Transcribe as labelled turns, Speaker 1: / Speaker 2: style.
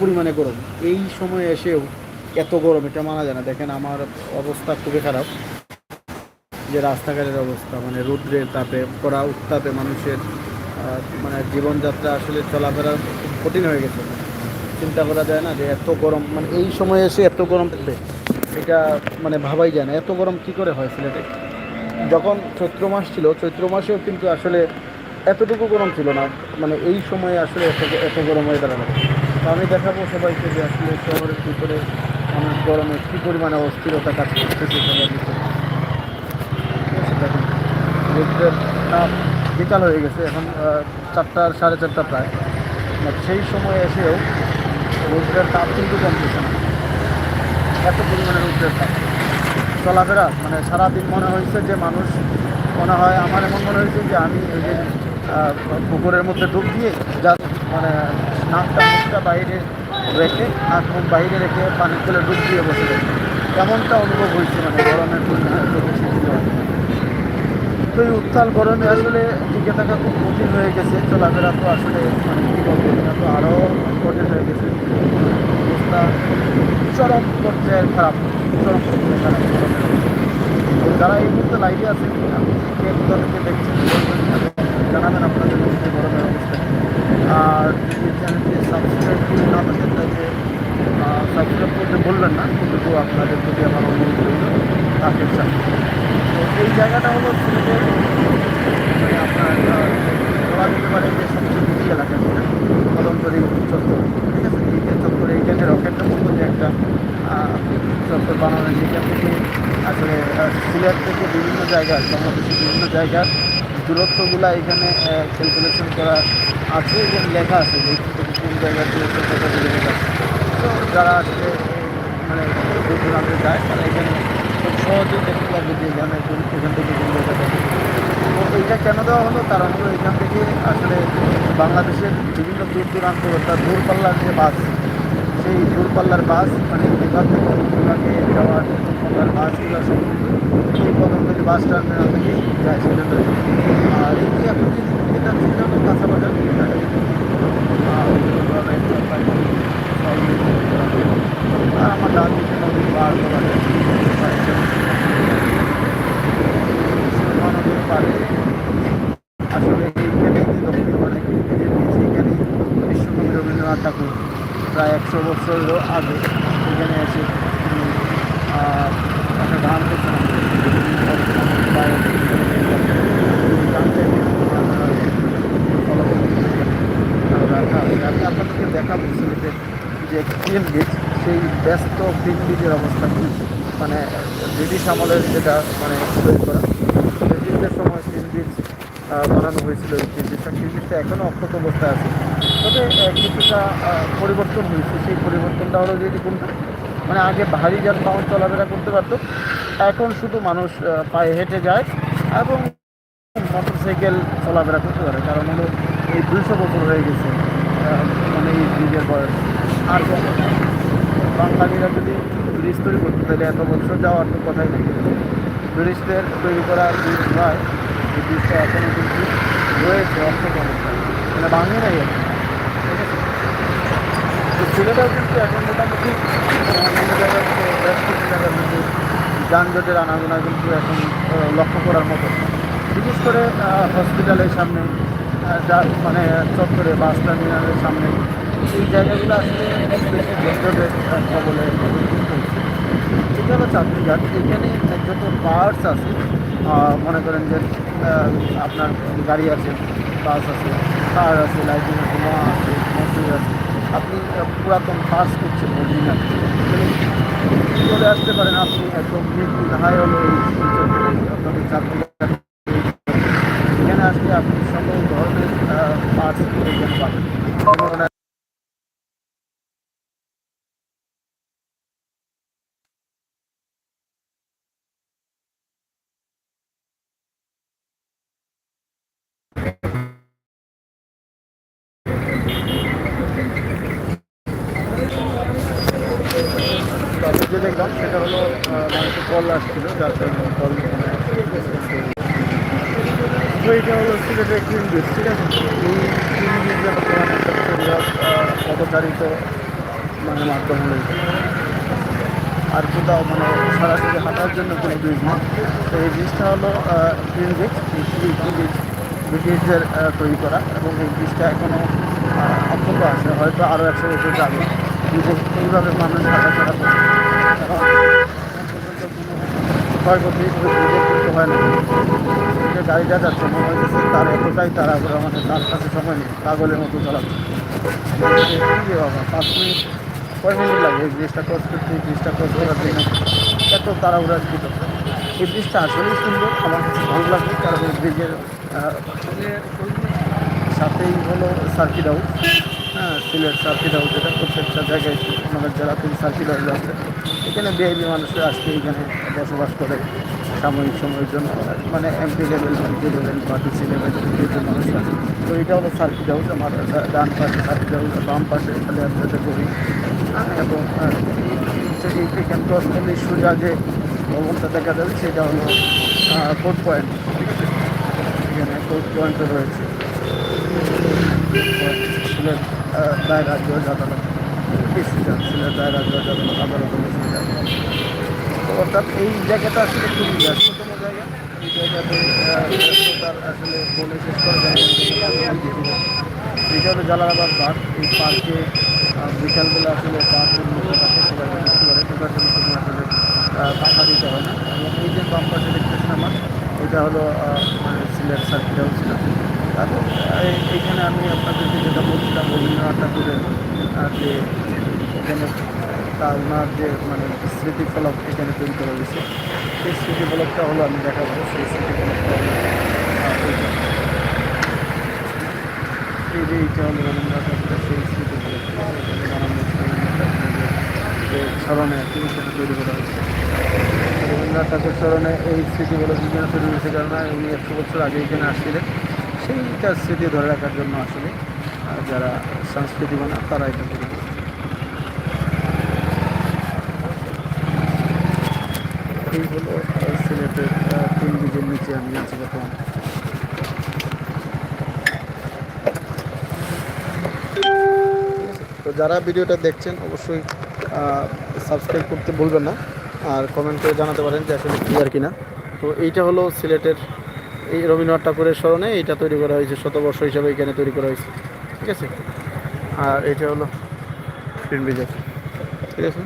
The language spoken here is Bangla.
Speaker 1: পরিমাণে গরম। এই সময় এসেও এত গরম, এটা মানা যায় না। দেখেন আমার অবস্থা খুবই খারাপ। যে রাস্তাঘাটের অবস্থা মানে রৌদ্রের তাপে কড়া উত্তাপে মানুষের মানে জীবনযাত্রা আসলে চলাফেরা কঠিন হয়ে গেছে। চিন্তা করা যায় না যে এত গরম মানে এই সময় এসে এত গরম থাকবে, এটা মানে ভাবাই যায় না। এত গরম কি করে হয় সিলেটে যখন চৈত্র মাস ছিল, চৈত্র মাসেও কিন্তু আসলে এতটুকু গরম ছিল না। মানে এই সময়ে আসলে এত এত গরম হয়ে দাঁড়ানো আমি দেখাবো সবাইকে যে আসলে শহরের ভিতরে আমার গরমে কী পরিমাণে অস্থিরতা কাজ করতেছে সবার ভিতরে। বিকাল হয়ে গেছে এখন আহ, চারটার সাড়ে চারটা প্রায়। সেই সময় এসেও রৌদ্রের তাপ কিন্তু কমতেছে না। এত পরিমাণে রৌদ্রের তাপ। চলাফেরা মানে সারাদিন মনে হয়েছে যে মানুষ মনে হয় আমার এমন মনে হয়েছে যে আমি ওই যে পুকুরের মধ্যে ডুব দিয়ে যা মানে নাকটা বাইরে রেখে নাক মুখ বাইরে রেখে পানির তলে ডুব দিয়ে বসে রয়েছে এমনটা অনুভব হয়েছে মানে গরমের। তো এই উত্তাল গরমে আসলে টিকে থাকা খুব কঠিন হয়ে গেছে, চলাফেরা তো আসলে মানে কী বলব, এটা তো আরও কঠিন হয়ে গেছে চরম পর্যায়ের খারাপ, চরম পর্যায়ে খারাপ গরমের অবস্থা। তো যারা এই মুহূর্তে লাইভে আছেন আপনি কে কোথা থেকে দেখছেন বলবেন এবং জানাবেন আপনাদের মধ্যে গরমের অবস্থা কি। আর যদি চ্যানেলটি সাবস্ক্রাইব করে না থাকেন তাহলে সাবস্ক্রাইব করতে বলবেন না কিন্তু আপনাদের প্রতি আমার অনুরোধ রইল তাকে চান তো এই জায়গাটা হলো সিলেটের মানে আপনার বলা যেতে পারে যে সবচেয়ে বেশি এলাকা ছিল কদমতরি চত্বর ঠিক আছে দ্বিতীয় চত্বরে রকেটের মতো যে একটা চত্বর বানানো যেখান থেকে আসলে সিলেট থেকে বিভিন্ন জায়গায় বাংলাদেশের বিভিন্ন জায়গার দূরত্বগুলা এখানে ক্যালকুলেশন করা আছে এবং লেখা আছে যে কোন কিলোমিটার তো যারা আসলে মানে দূর দূরান্তে যায়, তারা এখানে খুব সহজেই দেখতে পারবে যে এখানে এখান থেকে কোন তো এইটা কেন দেওয়া হলো? কারণ হলো এখান থেকে আসলে বাংলাদেশের বিভিন্ন দূর দূরান্ত অর্থাৎ দূরপাল্লার যে বাস, সেই দূরপাল্লার বাস মানে বিভাগ থেকে বিভাগে যাওয়ার দূরপাল্লার বাসগুলো কিন্তু এই কদমতলি বাস টার্মিনাল থেকে যায় সেটা আর যে এখন যে যেটা হলো কাঁচাবাজার। আর আমার ডান দিকে নদী পার করা আসলে এইখানে দক্ষিণ রবীন্দ্রনাথ ঠাকুর। প্রায় একশো বছরেরও আগে এখানে এসে আপনাদেরকে দেখাবো সিলেটের যে ফিল্ম ব্রিজ সেই ব্যস্ত ফিল্ম ব্রিজের অবস্থা মানে ব্রিটিশ আমলের যেটা মানে তৈরি করা ব্রিটিশদের সময় ফিল্ম আহ, বানানো হয়েছিল এই ফিল্ম ব্রিজটা ফিল্ম ব্রিজটা এখনও অক্ষত অবস্থায় আছে তবে কিছুটা পরিবর্তন হয়েছে সেই পরিবর্তনটা হলো যে কোনটা মানে আগে ভারী যানবাহন চলাফেরা করতে পারতো। এখন শুধু মানুষ পায়ে হেঁটে যায় এবং মোটর সাইকেল চলাফেরা করতে পারে। কারণ হলো এই দুইশো বছর হয়ে গেছে মানে এই ব্রিজের বয়স। আর? বাঙালিরা যদি ব্রিজ তৈরি করতে, তাহলে এত বছর যাওয়ার তো কথাই নেই। ব্রিজদের তৈরি করা ব্রিজ নয় এই ব্রিজটা এখনও কিন্তু রয়েছে অবস্থায় মানে ভাঙে নাই এখন কিন্তু এখন মোটামুটি ব্যস্ত জায়গার মধ্যে যানজটের আনাগোনা কিন্তু এখন লক্ষ্য করার মতো বিশেষ করে হসপিটালের সামনে যা মানে চত্বরে, বাস টার্মিনালের সামনে, এই জায়গাগুলো আসলে বেশি যানজটের পড়ছে। এটা হলো চাকরিঘাট এখানে যত পার্টস আছে মনে করেন যে আপনার গাড়ি আছে বাস আছে কার আছে লাইটিং আছে নোয়া আছে মজুরি আছে আপনি আহ, পুরাতন কাজ করছে অরিজিনাল চলে আসতে পারেন আপনি একদম নির্দিন হাই হলো আপনাদের চাকরি এখানে আসলে আপনি সকল ধরনের পার্টস এখানে পাবেন। যে দেখলাম সেটা হলো মানুষের কল আসছিল যার কারণে কল তো এটা হলো সিলেটের ক্রিম ব্রিজ ঠিক আছে? এই ক্রিম বৃহৎ আহ, মানে মাধ্যম হলেই আর কোথাও মানে সরাসরি হাঁটার জন্য কোনো ব্রিজ নেই তো এই ব্রিজটা হলো গ্রিন ব্রিজ ব্রিজ ব্রিটিশদের তৈরি করা। এবং এই ব্রিজটা এখনও অক্ষত আছে। হয়তো আরও একশো বছর যাবে। এইভাবে মানুষ হাঁটাচলা করে ক্ষয়ক্ষতি ব্রিজে করতে হয় না। যে গাড়িটা যাচ্ছে, মনে হচ্ছে তার এতটাই তারা করে মানে তার কাছে সময় নেই, পাগলের মতো চালাচ্ছে কি বাবা পাঁচ মিনিট, কয় মিনিট লাগে এই ব্রিজটা ক্রস করতে? এই ব্রিজটা ক্রস করার জন্য এত তাড়াহুড়া স্পিড এই ব্রিজটা আসলেই সুন্দর, আমার কাছে ভালো লাগে কারণ এই ব্রিজের সাথেই হলো সার্কিট হাউস হ্যাঁ সিলেট সার্কিট হাউস এটা প্রত্যেকটা জায়গায়, আমাদের জেলাতেই সার্কিট হাউস আছে। এখানে বিআইবি মানুষরা আজকে এখানে বসবাস করে সাময়িক সময়ের জন্য। মানে এমপি লেভেল এমপি লেভেল বা ডিসি লেভেল মানুষরা। তো এটা হলো সার্কিট হাউস আমার ডান পাশে সার্কিট হাউস বাম পাশে খালি আপনাদের করি এবং এখান ক্রস করলে সোজা যে ভবনটা দেখা যাবে সেটা হলো কোর্ট পয়েন্ট এখানে কোর্ট পয়েন্টও রয়েছে। সিলেট আহ, দায়রা জজ আদালত ডিসিশন সিলেট দায়রা জজ আদালত আদালত তো অর্থাৎ এই জায়গাটা আসলে খুবই ব্যস্ততম জায়গা, এই জায়গাতে ব্যস্ততার আসলে বলে শেষ করা যায়। এটা হলো জালালাবাদ পার্ক এই পার্কে বিকালবেলা আসলে পার্ক থাকে সবাই ঢোকার জন্য আসলে টাকা দিতে হয় না। এবং এই যে বাম পাশে দেখতেছেন আমার, এটা হলো মানে সিলেট সার্কিট হাউস তারপর এইখানে আমি আপনাদেরকে যেটা বলছিলাম রবীন্দ্রনাথ ঠাকুরের যে এখানে তা ওনার যে মানে স্মৃতি ফলক এখানে তৈরি করা হয়েছে, সেই স্মৃতি ফলকটা হলো আমি দেখাবো, সেই স্মৃতি ফলকটা হলো এই যে। সেই স্মৃতি ফলক এখানে বানানো হয়েছে রবীন্দ্রনাথ ঠাকুরের যে স্মরণে আর সেটা তৈরি করা হয়েছে। রবীন্দ্রনাথ ঠাকুর স্মরণে এই স্মৃতি ফলক বিজ্ঞান তৈরি হয়েছে কারণ উনি একশো বছর আগে এখানে আসছিলেন। সেইটার স্মৃতি ধরে রাখার জন্য আসলে যারা সংস্কৃতি বানা তারা এটা তৈরি এই হলো সিলেটের তিন বীজের নিচে আমি আছি বর্তমানে। তো যারা ভিডিওটা দেখছেন, অবশ্যই সাবস্ক্রাইব করতে ভুলবেন না, আর কমেন্ট করে জানাতে পারেন যে আসলে ক্লিয়ার কিনা তো এইটা হলো সিলেটের এই রবীন্দ্রনাথ ঠাকুরের স্মরণে, এইটা তৈরি করা হয়েছে, শতবর্ষ হিসাবে এখানে তৈরি করা হয়েছে, ঠিক আছে? আর এটা হলো তিন বিজয় ঠিক আছে?